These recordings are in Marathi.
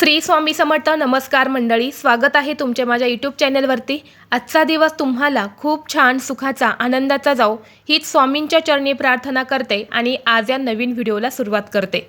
श्री स्वामी समर्थ नमस्कार मंडळी स्वागत आहे तुमचे माझ्या यूट्यूब चॅनलवरती. आजचा दिवस तुम्हाला खूप छान सुखाचा आनंदाचा जाऊ हीच स्वामींच्या चरणी प्रार्थना करते आणि आज या नवीन व्हिडिओला सुरुवात करते.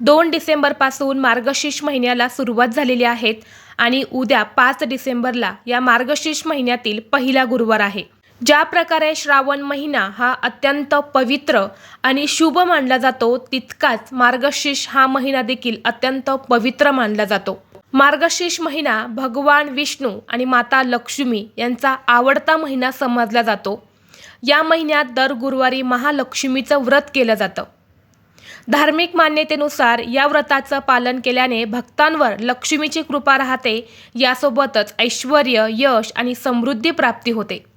दोन डिसेंबरपासून मार्गशीर्ष महिन्याला सुरुवात झालेली आहेत आणि उद्या पाच डिसेंबरला या मार्गशीर्ष महिन्यातील पहिला गुरुवार आहे. ज्या प्रकारे श्रावण महिना हा अत्यंत पवित्र आणि शुभ मानला जातो तितकाच मार्गशीर्ष हा महिना देखील अत्यंत पवित्र मानला जातो. मार्गशीर्ष महिना भगवान विष्णू आणि माता लक्ष्मी यांचा आवडता महिना समजला जातो. या महिन्यात दर गुरुवारी महालक्ष्मीचं व्रत केलं जातं. धार्मिक मान्यतेनुसार या व्रताचं पालन केल्याने भक्तांवर लक्ष्मीची कृपा राहते यासोबतच ऐश्वर यश आणि समृद्धी प्राप्ती होते.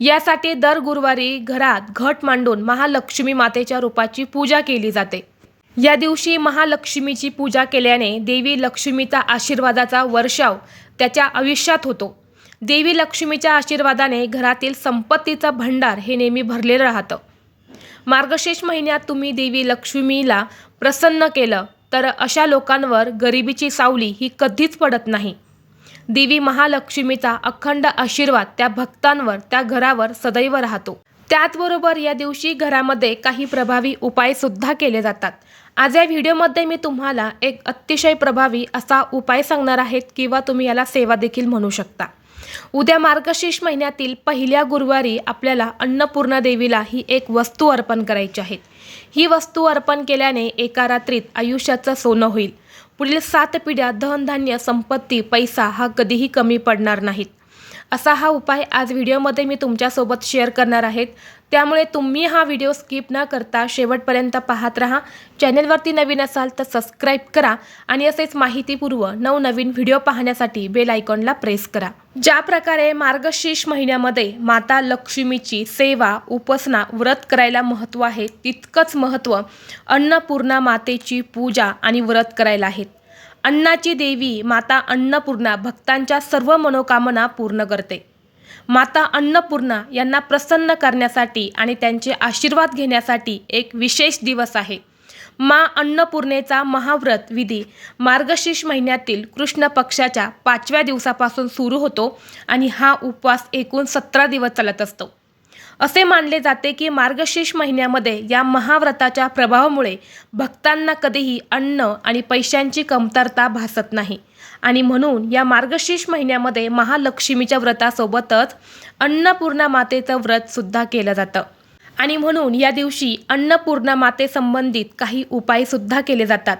यासाठी दर गुरुवारी घरात घट मांडून महालक्ष्मी मातेच्या रूपाची पूजा केली जाते. या दिवशी महालक्ष्मीची पूजा केल्याने देवी लक्ष्मीचा आशीर्वादाचा वर्षाव त्याच्या आयुष्यात होतो. देवी लक्ष्मीच्या आशीर्वादाने घरातील संपत्तीचा भंडार हे नेहमी भरलेलं राहतं. मार्गशीर्ष महिन्यात तुम्ही देवी लक्ष्मीला प्रसन्न केलं तर अशा लोकांवर गरिबीची सावली ही कधीच पडत नाही. देवी महालक्ष्मीचा अखंड आशीर्वाद त्या भक्तांवर त्या घरावर सदैव राहतो. त्याचबरोबर या दिवशी घरामध्ये काही प्रभावी उपायसुद्धा केले जातात. आज या व्हिडिओमध्ये मी तुम्हाला एक अतिशय प्रभावी असा उपाय सांगणार आहेत किंवा तुम्ही याला सेवा देखील म्हणू शकता. उद्या मार्गशीर्ष महिन्यातील पहिल्या गुरुवारी आपल्याला अन्नपूर्णा देवीला ही एक वस्तू अर्पण करायची आहे. ही वस्तू अर्पण केल्याने एका रात्रीत आयुष्याचं सोनं होईल. पुढील सात पिढ्या धनधान्य संपत्ती पैसा हा कधीही कमी पडणार नाहीत. असा हा उपाय आज व्हिडिओमध्ये मी तुमच्यासोबत शेअर करणार आहेत. त्यामुळे तुम्ही हा व्हिडिओ स्किप न करता शेवटपर्यंत पाहत राहा. चॅनेलवरती नवीन असाल तर सबस्क्राईब करा आणि असेच माहितीपूर्व नवनवीन व्हिडिओ पाहण्यासाठी बेल आयकॉनला प्रेस करा. ज्या प्रकारे मार्गशीर्ष महिन्यामध्ये माता लक्ष्मीची सेवा उपासना व्रत करायला महत्त्व आहे तितकंच महत्त्व अन्नपूर्णा मातेची पूजा आणि व्रत करायला आहेत. अन्नाची देवी माता अन्नपूर्णा भक्तांच्या सर्व मनोकामना पूर्ण करते. माता अन्नपूर्णा यांना प्रसन्न करण्यासाठी आणि त्यांचे आशीर्वाद घेण्यासाठी एक विशेष दिवस आहे. मा अन्नपूर्णेचा महाव्रत विधी मार्गशीर्ष महिन्यातील कृष्ण पक्षाच्या पाचव्या दिवसापासून सुरू होतो आणि हा उपवास एकूण सतरा दिवस चालत असतो. असे मानले जाते की मार्गशीर्ष महिन्यामध्ये या महाव्रताच्या प्रभावामुळे भक्तांना कधीही अन्न आणि पैशांची कमतरता भासत नाही. आणि म्हणून या मार्गशीर्ष महिन्यामध्ये महालक्ष्मीच्या व्रतासोबतच अन्नपूर्णा मातेचं व्रतसुद्धा केलं जातं. आणि म्हणून या दिवशी अन्नपूर्णा मातेसंबंधित काही उपायसुद्धा केले जातात.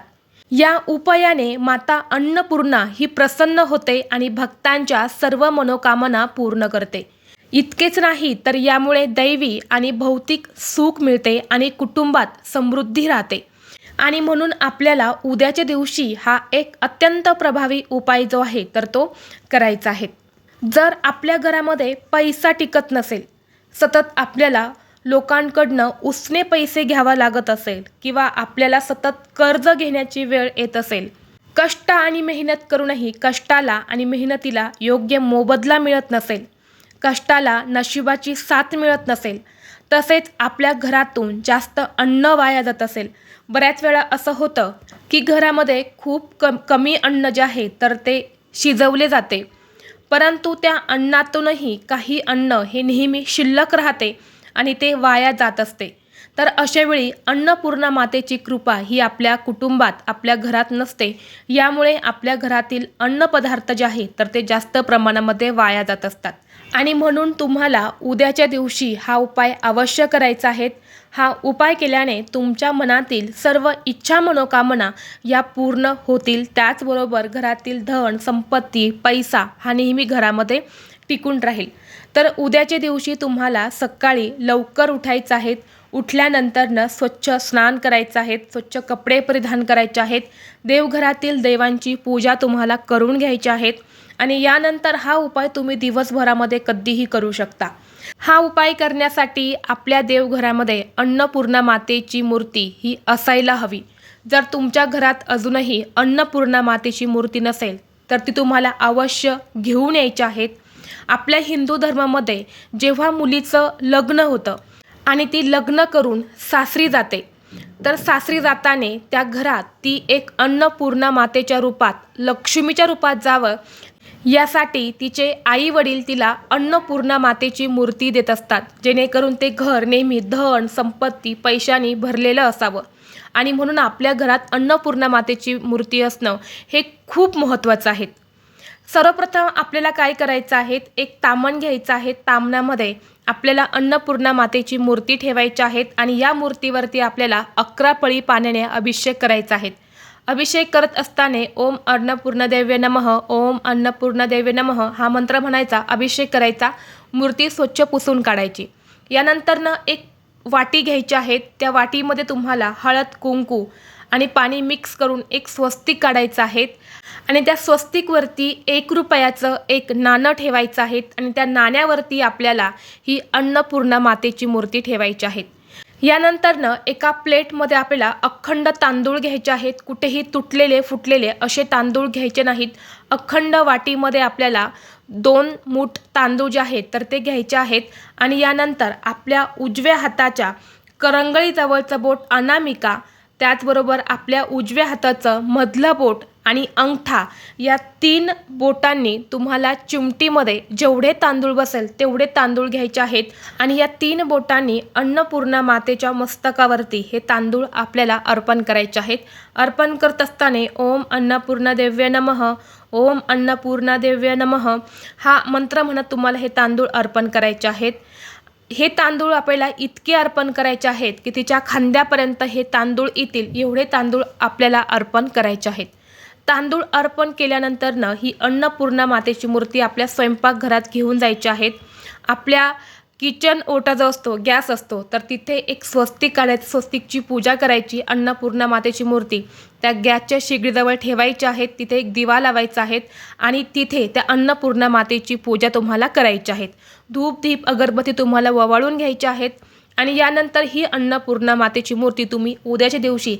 या उपायाने माता अन्नपूर्णा ही प्रसन्न होते आणि भक्तांच्या सर्व मनोकामना पूर्ण करते. इतकेच नाही तर यामुळे दैवी आणि भौतिक सुख मिळते आणि कुटुंबात समृद्धी राहते. आणि म्हणून आपल्याला उद्याच्या दिवशी हा एक अत्यंत प्रभावी उपाय जो आहे तर तो करायचा आहे. जर आपल्या घरामध्ये पैसा टिकत नसेल सतत आपल्याला लोकांकडनं उसने पैसे घ्यावा लागत असेल किंवा आपल्याला सतत कर्ज घेण्याची वेळ येत असेल कष्ट आणि मेहनत करूनही कष्टाला आणि मेहनतीला योग्य मोबदला मिळत नसेल कष्टाला नशिबाची साथ मिळत नसेल तसेच आपल्या घरातून जास्त अन्न वाया जात असेल. बऱ्याच वेळा असं होतं की घरामध्ये खूप कम कमी अन्न जे आहे तर ते शिजवले जाते. परंतु त्या अन्नातूनही काही अन्न हे नेहमी शिल्लक राहते आणि ते वाया जात असते. तर अशावेळी अन्नपूर्णा मातेची कृपा ही आपल्या कुटुंबात आपल्या घरात नसते. यामुळे आपल्या घरातील अन्नपदार्थ जे आहे तर ते जास्त प्रमाणामध्ये वाया जात असतात. आणि म्हणून तुम्हाला उद्याच्या दिवशी हा उपाय अवश्य करायचा आहे. हा उपाय केल्याने तुमच्या मनातील सर्व इच्छा मनोकामना या पूर्ण होतील. त्याचबरोबर घरातील धन संपत्ती पैसा हा नेहमी घरामध्ये टिकून राहील. तर उद्याच्या दिवशी तुम्हाला सकाळी लवकर उठायचं आहे. उठल्यानंतरनं स्वच्छ स्नान करायचं आहेत स्वच्छ कपडे परिधान करायचे आहेत. देवघरातील देवांची पूजा तुम्हाला करून घ्यायची आहेत आणि यानंतर हा उपाय तुम्ही दिवसभरामध्ये कधीही करू शकता. हा उपाय करण्यासाठी आपल्या देवघरामध्ये अन्नपूर्णा मातेची मूर्ती ही असायला हवी. जर तुमच्या घरात अजूनही अन्नपूर्णा मातेची मूर्ती नसेल तर ती तुम्हाला अवश्य घेऊन यायची आहेत. आपल्या हिंदू धर्मामध्ये जेव्हा मुलीचं लग्न होतं आणि ती लग्न करून सासरी जाते. तर सासरी जाताने त्या घरात ती एक अन्नपूर्णा मातेच्या रूपात लक्ष्मीच्या रूपात जावं. यासाठी तिचे आई वडील तिला अन्नपूर्णा मातेची मूर्ती देत असतात जेणेकरून ते घर नेहमी धन संपत्ती पैशानी भरलेलं असावं. आणि म्हणून आपल्या घरात अन्नपूर्णा मातेची मूर्ती असणं हे खूप महत्त्वाचं आहे. सर्वप्रथम आपल्याला काय करायचं आहे? एक तामण घ्यायचं आहे तामणामध्ये. आपल्याला अन्नपूर्णा मातेची मूर्ती ठेवायची आहेत आणि या मूर्तीवरती आपल्याला अकरा पळी पाण्याने अभिषेक करायचा आहे. अभिषेक करत असताना ओम अन्नपूर्णदेव्य नमः ओम अन्नपूर्णदेव्य नमः हा मंत्र म्हणायचा अभिषेक करायचा मूर्ती स्वच्छ पुसून काढायची. यानंतरनं एक वाटी घ्यायची आहेत त्या वाटीमध्ये तुम्हाला हळद कुंकू आणि पाणी मिक्स करून एक स्वस्तिक काढायचं आहेत. आणि त्या स्वस्तिकवरती एक रुपयाचं एक नाणं ठेवायचं आहेत. आणि त्या नाण्यावरती आपल्याला ही अन्नपूर्णा मातेची मूर्ती ठेवायची आहेत. यानंतरनं एका प्लेटमध्ये आपल्याला अखंड तांदूळ घ्यायचे आहेत. कुठेही तुटलेले फुटलेले असे तांदूळ घ्यायचे नाहीत. अखंड वाटीमध्ये आपल्याला दोन मूठ तांदूळ जे आहेत तर ते घ्यायचे आहेत. आणि यानंतर आपल्या उजव्या हाताच्या करंगळीजवळचं बोट अनामिका त्याचबरोबर आपल्या उजव्या हाताचं मधलं बोट आणि अंगठा या तीन बोटांनी तुम्हाला चिमटीमध्ये जेवढे तांदूळ बसेल तेवढे तांदूळ घ्यायचे आहेत. आणि या तीन बोटांनी अन्नपूर्णा मातेच्या मस्तकावरती हे तांदूळ आपल्याला अर्पण करायचे आहेत. अर्पण करत असताना ओम अन्नपूर्णा देव्य नमः ओम अन्नपूर्णा देव्य नमः हा मंत्र म्हणत तुम्हाला हे तांदूळ अर्पण करायचे आहेत. हे तांदूळ आपल्याला इतके अर्पण करायचे आहेत की तिच्या खांद्यापर्यंत हे तांदूळ येतील एवढे तांदूळ आपल्याला अर्पण करायचे आहेत. तांदूळ अर्पण केल्यानंतरनं ही अन्नपूर्णा मातेची मूर्ती आपल्या स्वयंपाकघरात घेऊन जायची आहेत. आपल्या किचन ओटा जो असतो गॅस असतो तर तिथे एक स्वस्तिक काढायचं स्वस्तिकची पूजा करायची अन्नपूर्णा मातेची मूर्ती. त्या गॅसच्या शेगडीजवळ ठेवायच्या आहेत तिथे एक दिवा लावायचा आहेत आणि तिथे त्या अन्नपूर्णा मातेची पूजा तुम्हाला करायची आहेत धूप दीप अगरबत्ती तुम्हाला ववाळून घ्यायच्या आहेत आणि यानंतर ही अन्नपूर्णा मातेची मूर्ती तुम्ही उद्याच्या दिवशी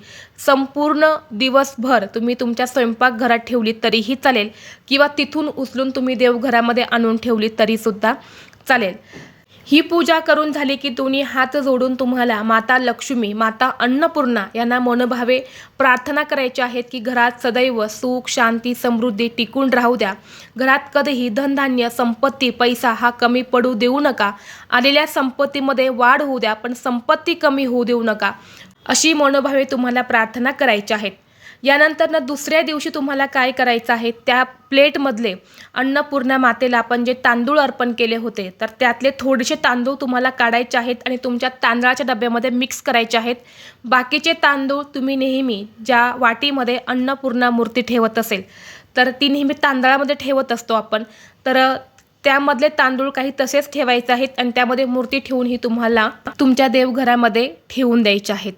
संपूर्ण दिवसभर तुम्ही तुमच्या स्वयंपाकघरात ठेवली तरीही चालेल किंवा तिथून उचलून तुम्ही देवघरामध्ये आणून ठेवली तरीसुद्धा चालेल. ही पूजा करून झाली की दोन्ही हात जोडून तुम्हाला माता लक्ष्मी माता अन्नपूर्णा यांना मनोभावे प्रार्थना करायच्या आहेत की घरात सदैव सुख शांती समृद्धी टिकून राहू द्या. घरात कधीही धनधान्य संपत्ती पैसा हा कमी पडू देऊ नका. आलेल्या संपत्तीमध्ये वाढ होऊ द्या पण संपत्ती कमी होऊ देऊ नका. अशी मनोभावे तुम्हाला प्रार्थना करायची आहेत. यानंतरनं दुसऱ्या दिवशी तुम्हाला काय करायचं आहे? त्या प्लेटमधले अन्नपूर्णा मातेला आपण जे तांदूळ अर्पण केले होते तर त्यातले थोडेसे तांदूळ तुम्हाला काढायचे आहेत आणि तुमच्या तांदळाच्या डब्यामध्ये मिक्स करायचे आहेत. बाकीचे तांदूळ तुम्ही नेहमी ज्या वाटीमध्ये अन्नपूर्णा मूर्ती ठेवत असेल तर ती नेहमी तांदळामध्ये ठेवत असतो आपण. तर त्यामधले तांदूळ काही तसेच ठेवायचे आहेत आणि त्यामध्ये मूर्ती ठेवून ही तुम्हाला तुमच्या देवघरामध्ये ठेवून द्यायचे आहेत.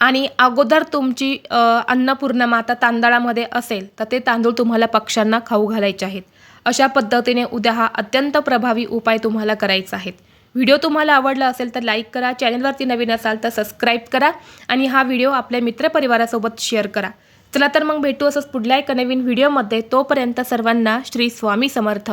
आणि अगोदर तुमची अ, अन्नपूर्णा माता तांदळामध्ये असेल तर ते तांदूळ तुम्हाला पक्ष्यांना खाऊ घालायचे आहेत. अशा पद्धतीने उद्या हा अत्यंत प्रभावी उपाय तुम्हाला करायचा आहे. व्हिडिओ तुम्हाला आवडला असेल तर लाईक करा चॅनलवरती नवीन असाल तर सबस्क्राईब करा आणि हा व्हिडिओ आपल्या मित्रपरिवारासोबत शेअर करा. चला तर मग भेटू असंच पुढल्या एका नवीन व्हिडिओमध्ये. तोपर्यंत सर्वांना श्री स्वामी समर्थ.